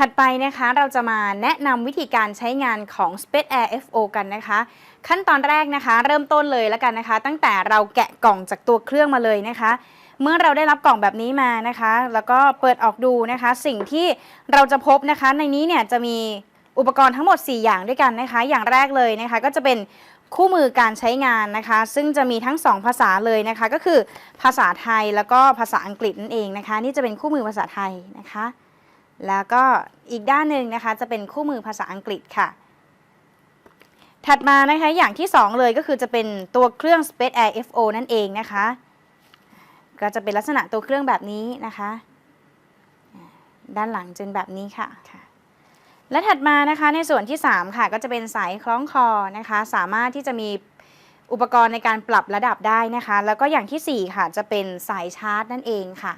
ถัดไปนะคะเราจะมาแนะนำวิธีการใช้งานของ Space Air FO กันนะคะ ขั้นตอนแรกนะคะ เริ่มต้นเลยแล้วกันนะคะ ตั้งแต่เราแกะกล่องจากตัวเครื่องมาเลยนะคะ เมื่อเราได้รับกล่องแบบนี้มานะคะ แล้วก็เปิดออกดูนะคะ สิ่งที่เราจะพบนะคะ ในนี้เนี่ยจะมีอุปกรณ์ทั้งหมด 4 อย่างด้วยกันนะคะ อย่างแรกเลยนะคะ ก็จะเป็นคู่มือการใช้งานนะคะ ซึ่งจะมีทั้ง 2 ภาษาเลยนะคะ ก็คือภาษาไทยแล้วก็ภาษาอังกฤษนั่นเองนะคะ นี่จะเป็นคู่มือภาษาไทยนะคะ แล้วก็อีกด้านหนึ่งนะคะจะเป็นคู่มือภาษาอังกฤษค่ะ ถัดมานะคะอย่างที่ 2 เลยก็คือจะเป็นตัวเครื่อง Space Air FO นั่นเองนะคะ ก็จะเป็นลักษณะตัวเครื่องแบบนี้นะคะ ด้านหลังจนแบบนี้ค่ะคะและถัดมานะคะในส่วนที่ 3 ค่ะ ก็จะเป็นสายคล้องคอนะคะ สามารถที่จะมีอุปกรณ์ในการปรับระดับได้นะคะ แล้วก็อย่างทีสี่4 ค่ะจะเป็นสายชาร์จนั่นเองค่ะ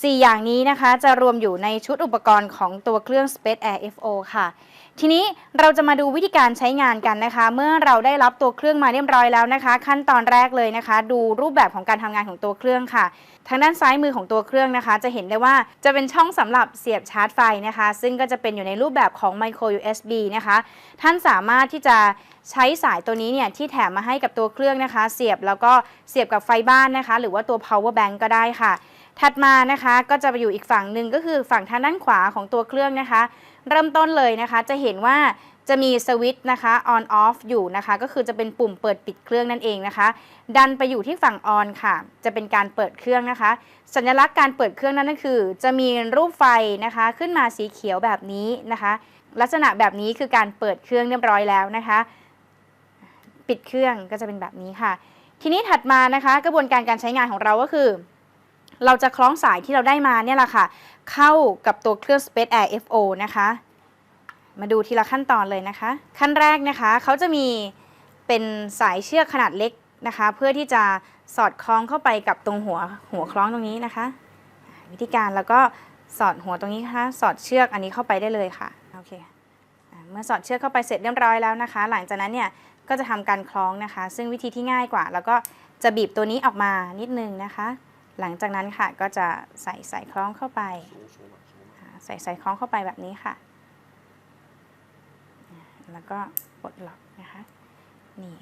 4 อย่างนี้นะคะจะรวมอยู่ในชุดอุปกรณ์ของตัวเครื่อง Space Air FO ค่ะ ทีนี้เราจะมาดูวิธีการใช้งานกันนะคะ เมื่อเราได้รับตัวเครื่องมาเรียบร้อยแล้วนะคะ ขั้นตอนแรกเลยนะคะ ดูรูปแบบของการทำงานของตัวเครื่องค่ะ ทางด้านซ้ายมือของตัวเครื่องนะคะ จะเห็นได้ว่าจะเป็นช่องสำหรับเสียบชาร์จไฟนะคะ ซึ่งก็จะเป็นอยู่ในรูปแบบของ micro USB นะคะ ท่านสามารถที่จะใช้สายตัวนี้เนี่ยที่แถมมาให้กับตัวเครื่องนะคะ เสียบแล้วก็เสียบกับไฟบ้านนะคะ หรือว่าตัว power bank ก็ได้ค่ะ ถัดมานะคะก็จะไปอยู่อีกฝั่งหนึ่งก็คือฝั่งทางด้านขวาของตัวเครื่องนะคะ เริ่มต้นเลยนะคะจะเห็นว่าจะมีสวิตช์นะคะ on off อยู่นะคะ ก็คือจะเป็นปุ่มเปิดปิดเครื่องนั่นเองนะคะ ดันไปอยู่ที่ฝั่ง on ค่ะ จะเป็นการเปิดเครื่องนะคะ สัญลักษณ์การเปิดเครื่องนั่นก็คือ จะมีรูปไฟนะคะ ขึ้นมาสีเขียวแบบนี้นะคะ ลักษณะแบบนี้คือการเปิดเครื่องเรียบร้อยแล้วนะคะ ปิดเครื่องก็จะเป็นแบบนี้ค่ะ ทีนี้ถัดมานะคะ กระบวนการการใช้งานของเราก็คือ เราจะคล้องสายที่เราได้มาเนี่ยแหละค่ะ เข้ากับตัวเครื่อง Space Air FO นะคะ มาดูทีละขั้นตอนเลยนะคะ ขั้นแรกนะคะเขาจะมีเป็นสายเชือกขนาดเล็กนะคะ เพื่อที่จะสอดคล้องเข้าไปกับตรงหัวหัวคล้องตรงนี้นะคะ วิธีการแล้วก็สอดหัวตรงนี้นะคะสอดเชือกอันนี้เข้าไปได้เลยค่ะโอเคเมื่อสอดเชือกเข้าไปเสร็จเรียบร้อยแล้วนะคะ หลังจากนั้นเนี่ยก็จะทำการคล้องนะคะ ซึ่งวิธีที่ง่ายกว่า แล้วก็จะบีบตัวนี้ออกมานิดนึงนะคะ หลังจากนั้นค่ะก็จะใส่สายคล้องเข้าไปอ่ใส่สายคล้องเข้าไปแบบนี้ค่ะ แล้วก็ปลดล็อกนะคะ นี่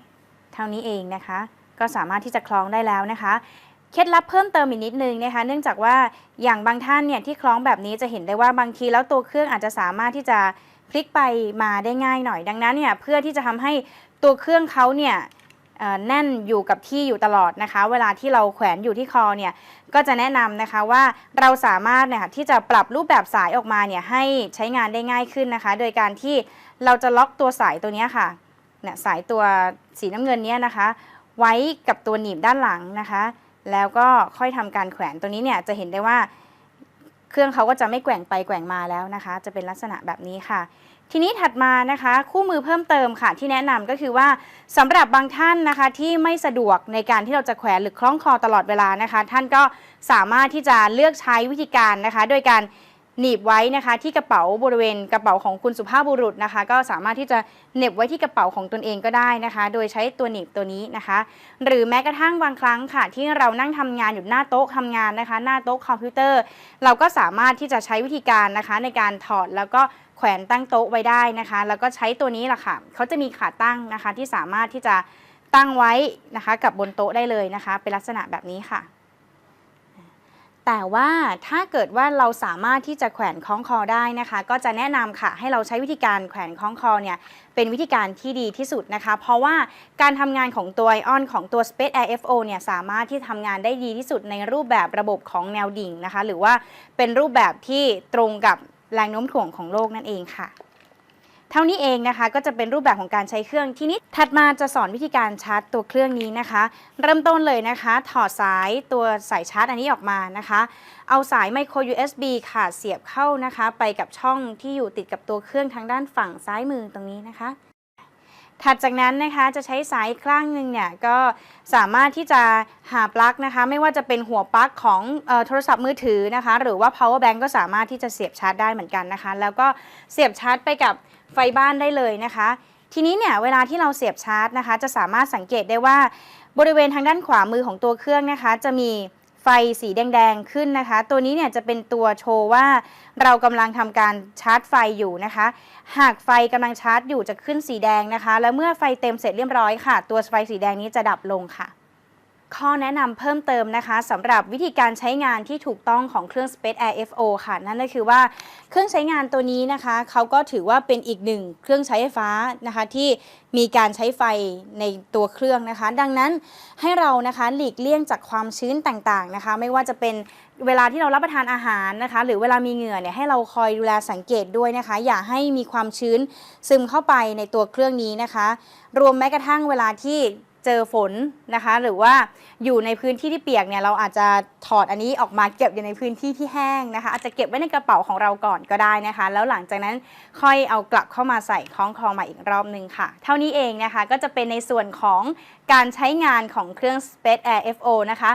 เท่านี้เองนะคะ ก็สามารถที่จะคล้องได้แล้วนะคะเคล็ดลับเพิ่มเติมอีกนิดนึงนะคะ เนื่องจากว่าอย่างบางท่านเนี่ยที่คล้องแบบนี้จะเห็นได้ว่าบางทีแล้วตัวเครื่องอาจจะสามารถที่จะพลิกไปมาได้ง่ายหน่อย ดังนั้นเนี่ยเพื่อที่จะทำให้ตัวเครื่องเขาเนี่ย แน่นอยู่กับที่อยู่ตลอดนะคะ เวลาที่เราแขวนอยู่ที่คอเนี่ยก็จะแนะนำนะคะว่าเราสามารถนี่ยค่ะที่จะปรับรูปแบบสายออกมาเนี่ยให้ใช้งานได้ง่ายขึ้นนะคะ โดยการที่เราจะล็อกตัวสายตัวนี้ค่ะเนี่ยสายตัวสีน้ำเงินเนี้ยนะคะ ไว้กับตัวหนีบด้านหลังนะคะ แล้วก็ค่อยทำการแขวนตัวนี้เนี่ยจะเห็นได้ว่าเครื่องเขาก็จะไม่แกว่งไปแกว่งมาแล้วนะคะ จะเป็นลักษณะแบบนี้ค่ะ ทีนี้ถัดมานะคะ คู่มือเพิ่มเติมค่ะ ที่แนะนำก็คือว่าสำหรับบางท่านนะคะที่ไม่สะดวกในการที่เราจะแขวนหรือคล้องคอตลอดเวลานะคะ ท่านก็สามารถที่จะเลือกใช้วิธีการนะคะ โดยการ หนีบไว้นะคะที่กระเป๋าบริเวณกระเป๋าของคุณสุภาพบุรุษนะคะ ก็สามารถที่จะเหน็บไว้ที่กระเป๋าของตนเองก็ได้นะคะ โดยใช้ตัวหนีบตัวนี้นะคะ หรือแม้กระทั่งบางครั้งค่ะ ที่เรานั่งทำงานอยู่หน้าโต๊ะทำงานนะคะ หน้าโต๊ะคอมพิวเตอร์ เราก็สามารถที่จะใช้วิธีการนะคะ ในการถอดแล้วก็แขวนตั้งโต๊ะไว้ได้นะคะ แล้วก็ใช้ตัวนี้แหละค่ะเขาจะมีขาตั้งนะคะที่สามารถที่จะตั้งไว้นะคะ กับบนโต๊ะได้เลยนะคะ เป็นลักษณะแบบนี้ค่ะ แต่ว่าถ้าเกิดว่าเราสามารถที่จะแขวนคล้องคอได้นะคะ ก็จะแนะนำค่ะให้เราใช้วิธีการแขวนคล้องคอเนี่ยเป็นวิธีการที่ดีที่สุดนะคะ เพราะว่าการทำงานของตัวไอออนของตัว Space Air FO เนี่ยสามารถที่ทำงานได้ดีที่สุดในรูปแบบระบบของแนวดิ่งนะคะ หรือว่าเป็นรูปแบบที่ตรงกับแรงโน้มถ่วงของโลกนั่นเองค่ะ เท่านี้เองนะคะก็จะเป็นรูปแบบของการใช้เครื่องทีนี้ถัดมาจะสอนวิธีการชาร์จตัวเครื่องนี้นะคะ เริ่มต้นเลยนะคะ ถอดสายตัวสายชาร์จอันนี้ออกมานะคะ เอาสายไมโคร USB ค่ะเสียบเข้านะคะ ไปกับช่องที่อยู่ติดกับตัวเครื่องทางด้านฝั่งซ้ายมือตรงนี้นะคะ ถัดจากนั้นนะคะจะใช้สายอีกข้างหนึ่งเนี่ยก็สามารถที่จะหาปลั๊กนะคะไม่ว่าจะเป็นหัวปลั๊กของออโทรศัพท์มือถือนะคะ หรือว่า power bank ก็สามารถที่จะเสียบชาร์จได้เหมือนกันนะคะ แล้วก็เสียบชาร์จไปกับไฟบ้านได้เลยนะคะ ทีนี้เนี่ยเวลาที่เราเสียบชาร์จนะคะ จะสามารถสังเกตได้ว่าบริเวณทางด้านขวามือของตัวเครื่องนะคะ จะมี ไฟสีแดงๆขึ้นนะคะ ตัวนี้เนี่ยจะเป็นตัวโชว์ว่าเรากำลังทำการชาร์จไฟอยู่นะคะ หากไฟกำลังชาร์จอยู่จะขึ้นสีแดงนะคะ แล้วเมื่อไฟเต็มเสร็จเรียบร้อยค่ะ ตัวไฟสีแดงนี้จะดับลงค่ะ ข้อแนะนำเพิ่มเติมนะคะสำหรับวิธีการใช้งานที่ถูกต้องของเครื่อง Space Air FO ค่ะ นั่นก็คือว่าเครื่องใช้งานตัวนี้นะคะ เขาก็ถือว่าเป็นอีกหนึ่งเครื่องใช้ไฟฟ้านะคะ ที่มีการใช้ไฟในตัวเครื่องนะคะ ดังนั้นให้เรานะคะหลีกเลี่ยงจากความชื้นต่างๆนะคะ ไม่ว่าจะเป็นเวลาที่เรารับประทานอาหารนะคะ หรือเวลามีเหงื่อเนี่ยให้เราคอยดูแลสังเกตด้วยนะคะ อย่าให้มีความชื้นซึมเข้าไปในตัวเครื่องนี้นะคะ รวมแม้กระทั่งเวลาที่ เจอฝนนะคะ หรือว่าอยู่ในพื้นที่ที่เปียกเนี่ยเราอาจจะถอดอันนี้ออกมาเก็บอยู่ในพื้นที่ที่แห้งนะคะ อาจจะเก็บไว้ในกระเป๋าของเราก่อนก็ได้นะคะ แล้วหลังจากนั้นค่อยเอากลับเข้ามาใส่คล้องคอมาอีกรอบหนึ่งค่ะ เท่านี้เองนะคะก็จะเป็นในส่วนของการใช้งานของเครื่อง Space Air FO นะคะ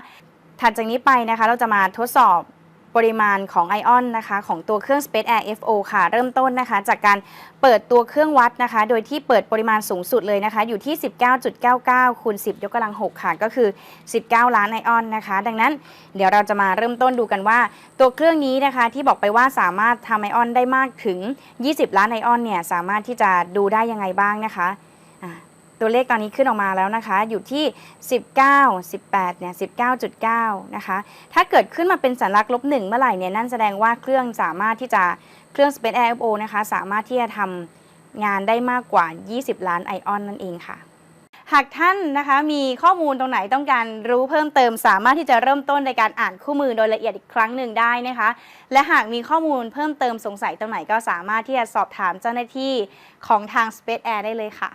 ถัดจากนี้ไปนะคะ เราจะมาทดสอบ ปริมาณของไอออนนะคะของตัวเครื่อง Space Air FO ค่ะ เริ่มต้นนะคะ จากการเปิดตัวเครื่องวัดนะคะ โดยที่เปิดปริมาณสูงสุดเลยนะคะ อยู่ที่ 19.99คูณ10 ยกกำลัง 6 ค่ะ ก็คือ 19 ล้านไอออนนะคะ ดังนั้นเดี๋ยวเราจะมาเริ่มต้นดูกันว่า ตัวเครื่องนี้นะคะที่บอกไปว่าสามารถทำไอออนได้มากถึง 20 ล้านไอออนเนี่ยสามารถที่จะดูได้ยังไงบ้างนะคะอะ ตัวเลขตอนนี้ขึ้นออกมาแล้วนะคะ อยู่ที่ 19 18 เนี่ย 19.9 นะคะ ถ้าเกิดขึ้นมาเป็นสัญลักษณ์ลบหนึ่งเมื่อไหร่เนี่ย นั่นแสดงว่าเครื่องสามารถที่จะเครื่อง Space Air FO นะคะ สามารถที่จะทำงานได้มากกว่า 20 ล้านไอออนนั่นเองค่ะ หากท่านนะคะมีข้อมูลตรงไหนต้องการรู้เพิ่มเติม สามารถที่จะเริ่มต้นในการอ่านคู่มือโดยละเอียดอีกครั้งหนึ่งได้นะคะ และหากมีข้อมูลเพิ่มเติมสงสัยตรงไหนก็สามารถที่จะสอบถามเจ้าหน้าที่ของทาง Space Air ได้เลยค่ะ